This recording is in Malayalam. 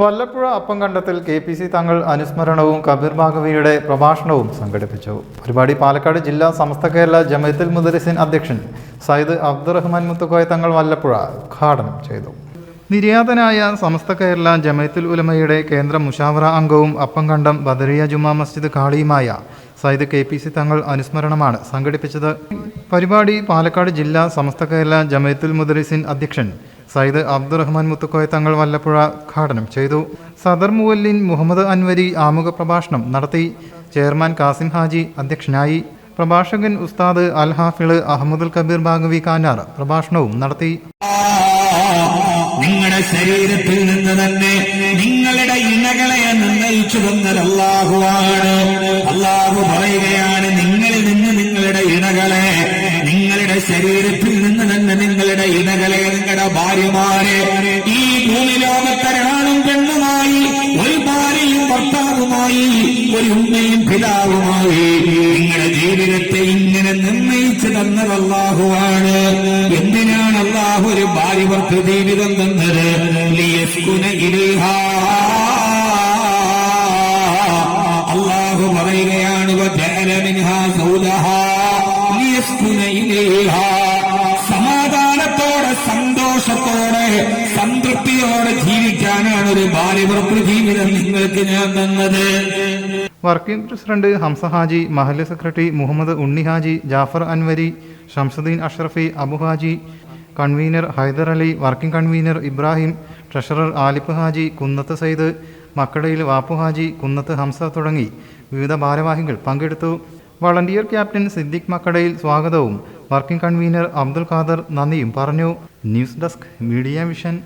വല്ലപ്പുഴ അപ്പംകണ്ടത്തിൽ കെ പി സി തങ്ങൾ അനുസ്മരണവും കബീർ ഭാഗവിയുടെ പ്രഭാഷണവും സംഘടിപ്പിച്ചു. പരിപാടി പാലക്കാട് ജില്ലാ സമസ്ത കേരള ജമയത്തുൽ മുദരിസിൻ അധ്യക്ഷൻ സയ്യിദ് അബ്ദുറഹ്മാൻ മുത്തുക്കോയ തങ്ങൾ വല്ലപ്പുഴ ഉദ്ഘാടനം ചെയ്തു. നിര്യാതനായ സമസ്ത കേരള ജമയത്തുൽ ഉലമയുടെ കേന്ദ്ര മുഷാവറ അംഗവും Appamkandam Badariya Juma Masjid കാളിയുമായ Sayyid K P C Thangal അനുസ്മരണമാണ് സംഘടിപ്പിച്ചത്. പരിപാടി പാലക്കാട് ജില്ലാ സമസ്ത കേരള ജമയത്തുൽ മുദരിസിൻ അധ്യക്ഷൻ സയ്യിദ് അബ്ദുറഹ്മാൻ മുത്തുക്കോയ തങ്ങൾ വല്ലപ്പുഴ ഉദ്ഘാടനം ചെയ്തു. സദർ മുവല്ലിൻ മുഹമ്മദ് അൻവരി ആമുഖ പ്രഭാഷണം നടത്തി. ചെയർമാൻ കാസിം ഹാജി അധ്യക്ഷനായി. പ്രഭാഷകൻ ഉസ്താദ് അൽ ഹാഫിൾ അഹമ്മദുൽ കബീർ ബാഗവി കാനാർ പ്രഭാഷണവും നടത്തി. നിങ്ങളുടെ ശരീരത്തിൽ നിന്ന് തന്നെ നിങ്ങളുടെ ഇണകളെ നിർണയിച്ചു തന്നത് അള്ളാഹുവാണ്. അള്ളാഹു പറയുകയാണ് നിങ്ങളിൽ നിന്ന് നിങ്ങളുടെ ഇണകളെ നിങ്ങളുടെ ശരീരത്തിൽ നിങ്ങളുടെ ഇണകളെ നിങ്ങളുടെ ഭാര്യമാരെ ഈ ഭൂമി ലോകത്തൊരാണും പെണ്ണുമായി ഒരു ഭാര്യയും ഭർത്താവുമായി ഒരു ഉമ്മയും പിതാവുമായി നിങ്ങളുടെ ജീവിതത്തെ ഇങ്ങനെ നിർണയിച്ചു തന്നത് അള്ളാഹുവാണ് എന്തിനാണ് അള്ളാഹു ഒരു ഭാര്യവർക്ക് ജീവിതം തന്നത്. അള്ളാഹു പറയുകയാണ് വജഅല സംതൃപ്തിയോടെ ജീവിക്കാനാണ് ഒരു ഭാര്യവർക്ക് ജീവിതം നിങ്ങൾക്ക് ഞാൻ തന്നത്. Working president Hamsa Haji secretary Muhammad Unni Haji Jafar Anwari Shamsuddin Ashrafi Abu Haji convener Haidar Ali working convener Ibrahim treasurer Alif Haji Kunnath Sayyid മക്കടയിൽ Vappu Haji Kunnath Hamza തുടങ്ങി വിവിധ ഭാരവാഹികൾ പങ്കെടുത്തു. വളണ്ടിയർ ക്യാപ്റ്റൻ സിദ്ദിഖ് മക്കടയിൽ സ്വാഗതവും വർക്കിംഗ് കൺവീനർ അബ്ദുൽ ഖാദർ നന്ദിയും പറഞ്ഞു. News desk media vision